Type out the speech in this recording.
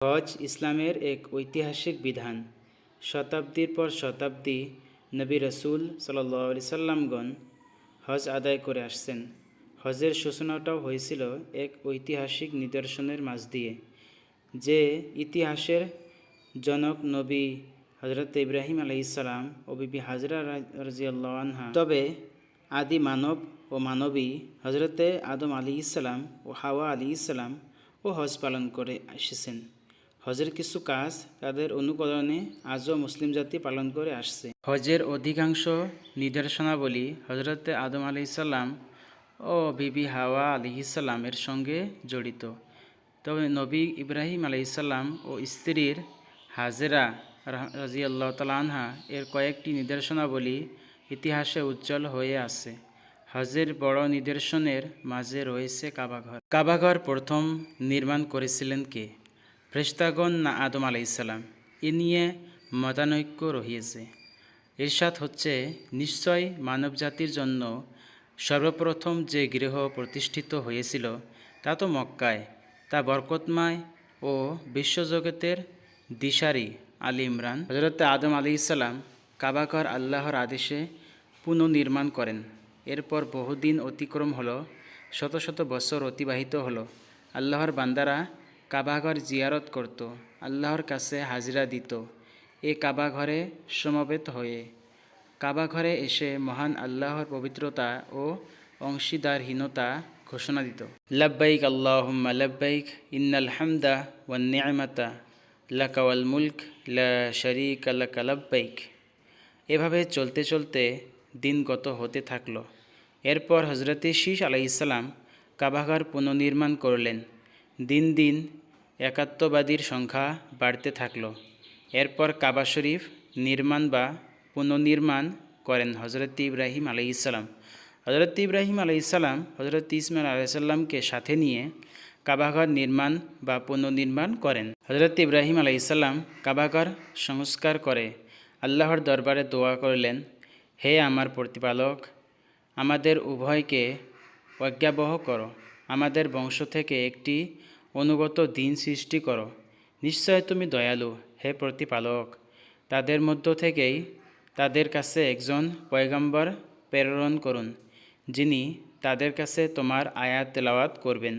হজ ইসলামের এক ঐতিহাসিক বিধান। শতাব্দীর পর শতাব্দী নবী রসুল সাল্লি সাল্লামগণ হজ আদায় করে আসছেন। হজের সূচনাটাও হয়েছিল এক ঐতিহাসিক নিদর্শনের মাঝ দিয়ে, যে ইতিহাসের জনক নবী হজরত ইব্রাহিম আলাইসালাম ও বিবি হাজরা রাজিয়াল্লাহ তবে আদি মানব ও মানবী হজরতে আদম আলী ইসলাম ও হাওয়া আলী ইসলাম ও হজ পালন করে এসেছেন হজের কিছু কাজ তাদের অনুকরণে আজও মুসলিম জাতি পালন করে আসছে। হজের অধিকাংশ নিদর্শনাবলী হজরতে আদম আলি ইসাল্লাম ও বিবি হাওয়া আলি ইসাল্লামের সঙ্গে জড়িত। তবে নবী ইব্রাহিম আলি ইসাল্লাম ও স্ত্রীর হাজেরা রাজি আল্লাহ তালানহা এর কয়েকটি নিদর্শনাবলী ইতিহাসে উজ্জ্বল হয়ে আছে। হজের বড় নিদর্শনের মাঝে রয়েছে কাবাঘর কাবাঘর প্রথম নির্মাণ করেছিলেন কে? ফ্রেস্তাগণ না আদম আলাইসাল্লাম এ নিয়ে মতানৈক্য রহিয়েছে। এরশাদ হচ্ছে নিশ্চয় মানবজাতির জন্য সর্বপ্রথম যে গৃহ প্রতিষ্ঠিত হয়েছিল, তা তো মক্কায়। তা বরকতময় ও বিশ্বজগতের দিশারি আলী ইমরান হজরত আদম আলী ইসাল্লাম কাবাঘর আল্লাহর আদেশে পুনর্নির্মাণ করেন। এরপর বহুদিন অতিক্রম হলো, শত শত বছর অতিবাহিত হলো। আল্লাহর বান্দারা কাবাঘর জিয়ারত করত আল্লাহর কাছে হাজিরা দিত। এ কাবাঘরে সমবেত হয়ে। কাবাঘরে এসে মহান আল্লাহর পবিত্রতা ও অংশীদারহীনতা ঘোষণা দিত। লব্বাইক আল্লাহুম্মা, লব্বাইক ইন্নাল হামদা ওয়ান নিয়ামাতা লাকাওয়াল মুলক, লা শরীক লাকা, লব্বাইক। এভাবে চলতে চলতে দিন গত হতে থাকল। এরপর হজরতে শীষ আলাইসাল্লাম কাবাঘর পুনর্নির্মাণ করলেন। দিন দিন একাত্মবাদীর সংখ্যা বাড়তে থাকল। এরপর কাবা শরীফ নির্মাণ বা পুনর্নির্মাণ করেন হজরত ইব্রাহিম আলাইসাল্লাম হজরত ইব্রাহিম আলাইসাল্লাম হজরত ইসমাইল আলাইসাল্লামকে সাথে নিয়ে কাবাঘর নির্মাণ বা পুনর্নির্মাণ করেন। হজরত ইব্রাহিম আলাইসাল্লাম কাবাঘর সংস্কার করে আল্লাহর দরবারে দোয়া করলেন, হে আমার প্রতিপালক, আমাদের উভয়কে প্রজ্ঞাবহ করো। আমাদের বংশ থেকে একটি অনুগত দিন সৃষ্টি করো। নিশ্চয় তুমি দয়ালু, হে প্রতিপালক। তাদের মধ্য থেকেই তাদের কাছে একজন পয়গম্বর প্রেরণ করুন, যিনি তাদের কাছে তোমার আয়াত তেলাওয়াত করবেন।